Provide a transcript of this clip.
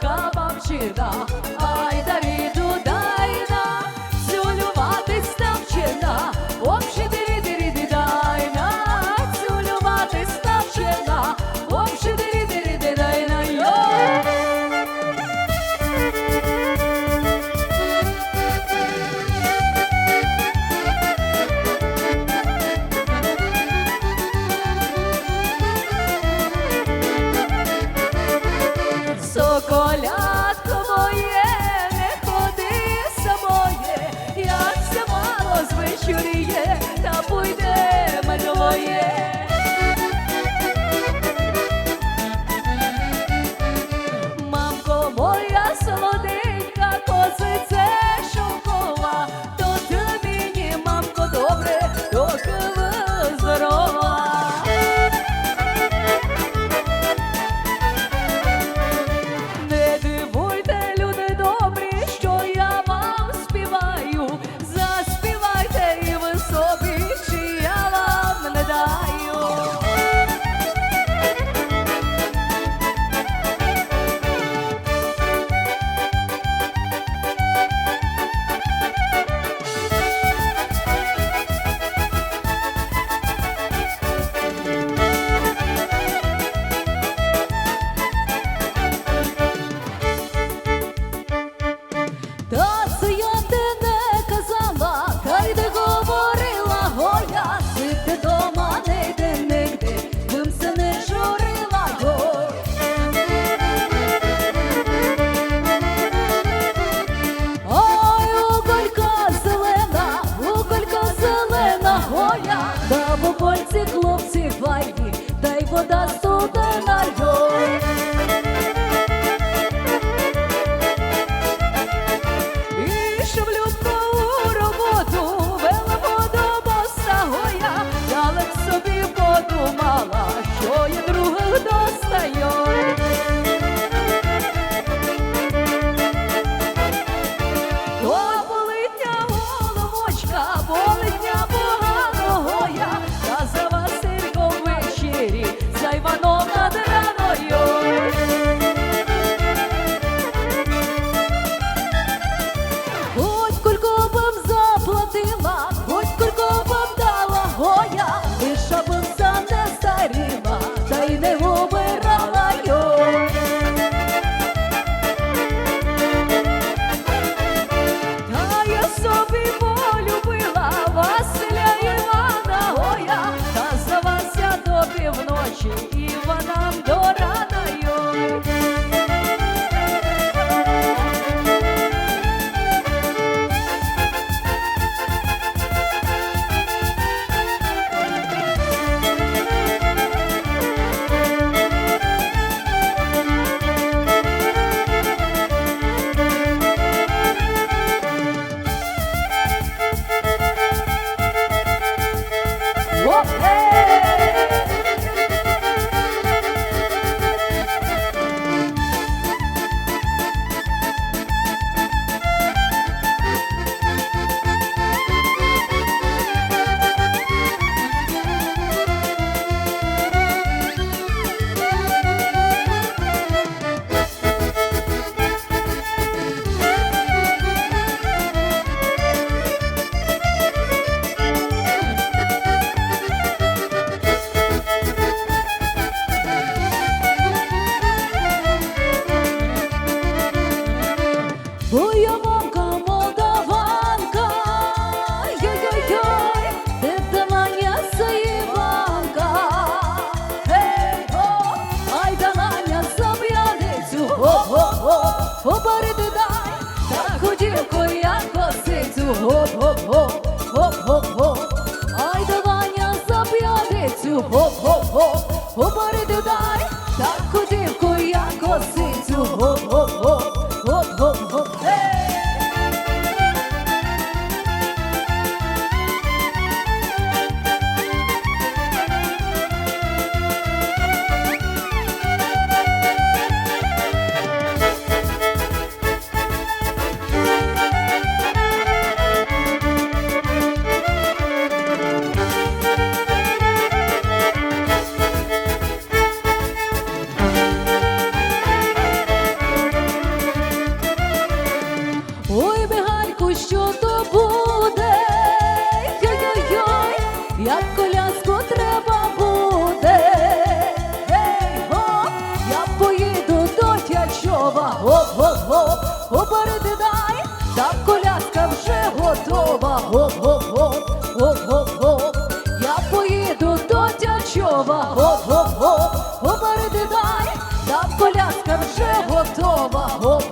胳膊不洗 Соколятко та й вода студена. І щоб любко роботу вела подобоса гоя, я собі подумала, що я других достаю. То болитня головочка, болитня косицю, го-го-го, го-го-го, ай давання за п'яницю, го-го-го, Попереду дай, та ходівко я косицю, го-го-го, як коляску треба буде, гей гоп, я поїду до Тячова, гоп-гоп-гоп, попереди дай, та коляска вже готова, гоп-гоп-гоп, гоп-гоп-гоп, я поїду до Тячова, гоп-гоп-гоп, попереди дай, та коляска вже готова, гоп.